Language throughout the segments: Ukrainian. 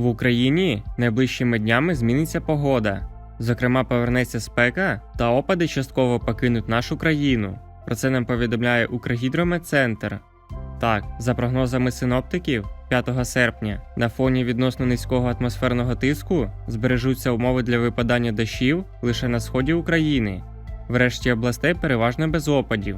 В Україні найближчими днями зміниться погода. Зокрема, повернеться спека та опади частково покинуть нашу країну. Про це нам повідомляє Укргідрометцентр. Так, за прогнозами синоптиків, 5 серпня на фоні відносно низького атмосферного тиску збережуться умови для випадання дощів лише на сході України. Врешті областей переважно без опадів.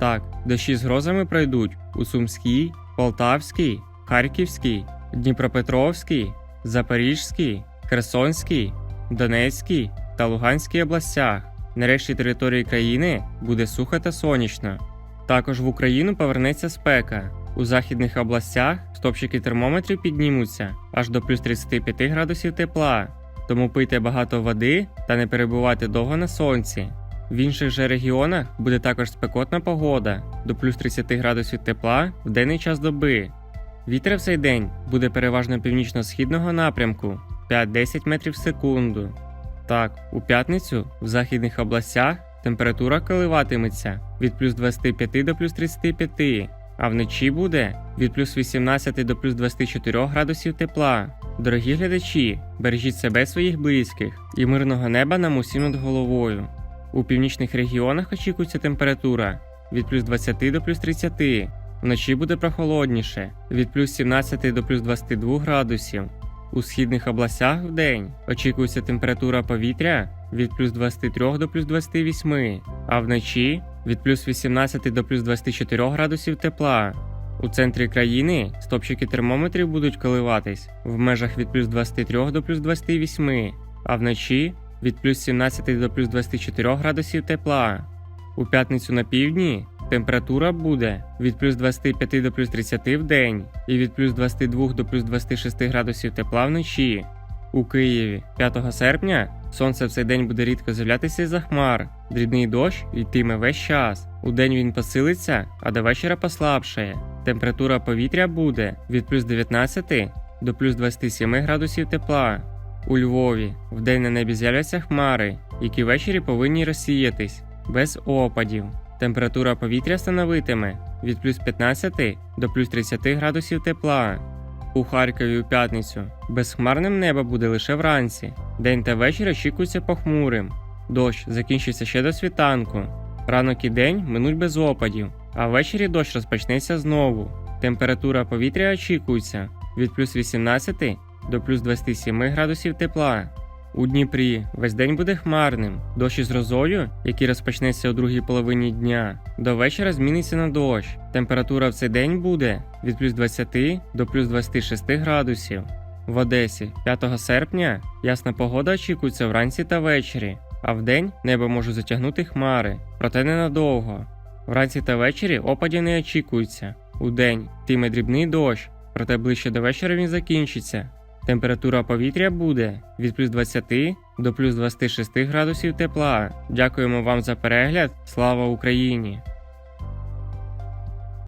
Так, дощі з грозами пройдуть у Сумській, Полтавській, Харківській, Дніпропетровській, Запорізькій, Херсонській, Донецькій та Луганській областях. Нарешті території країни буде сухо та сонячно. Також в Україну повернеться спека. У західних областях стопчики термометрів піднімуться аж до плюс 35 градусів тепла, тому пийте багато води та не перебувайте довго на сонці. В інших же регіонах буде також спекотна погода до плюс 30 градусів тепла в денний час доби. Вітер в цей день буде переважно північно-східного напрямку 5-10 метрів в секунду. Так, у п'ятницю в західних областях температура коливатиметься від плюс 25 до плюс 35, а вночі буде від плюс 18 до плюс 24 градусів тепла. Дорогі глядачі, бережіть себе своїх близьких і мирного неба нам усім над головою. У північних регіонах очікується температура від плюс 20 до плюс 30. Вночі буде прохолодніше від плюс 17 до плюс 22 градусів. У східних областях в день очікується температура повітря від плюс 23 до плюс 28, а вночі від плюс 18 до плюс 24 градусів тепла. У центрі країни стопчики термометрів будуть коливатись в межах від плюс 23 до плюс 28, а вночі від плюс 17 до плюс 24 градусів тепла. У п'ятницю на півдні температура буде від плюс 25 до плюс 30 в день і від плюс 22 до плюс 26 градусів тепла вночі. У Києві 5 серпня сонце в цей день буде рідко з'являтися з-за хмар. Дрібний дощ йтиме весь час. У день він посилиться, а до вечора послабшає. Температура повітря буде від плюс 19 до плюс 27 градусів тепла. У Львові вдень на небі з'являться хмари, які ввечері повинні розсіятись без опадів. Температура повітря становитиме від плюс 15 до плюс 30 градусів тепла. У Харкові у п'ятницю безхмарним небо буде лише вранці. День та вечір очікується похмурим. Дощ закінчиться ще до світанку. Ранок і день минуть без опадів, а ввечері дощ розпочнеться знову. Температура повітря очікується від плюс 18 до плюс 27 градусів тепла. У Дніпрі весь день буде хмарним. Дощ із грозою, який розпочнеться у другій половині дня, до вечора зміниться на дощ. Температура в цей день буде від плюс 20 до плюс 26 градусів. В Одесі 5 серпня ясна погода очікується вранці та ввечері, а вдень небо може затягнути хмари, проте ненадовго. Вранці та ввечері опадів не очікується. Удень йтиме дрібний дощ, проте ближче до вечора він закінчиться. Температура повітря буде від плюс 20 до плюс 26 градусів тепла. Дякуємо вам за перегляд. Слава Україні!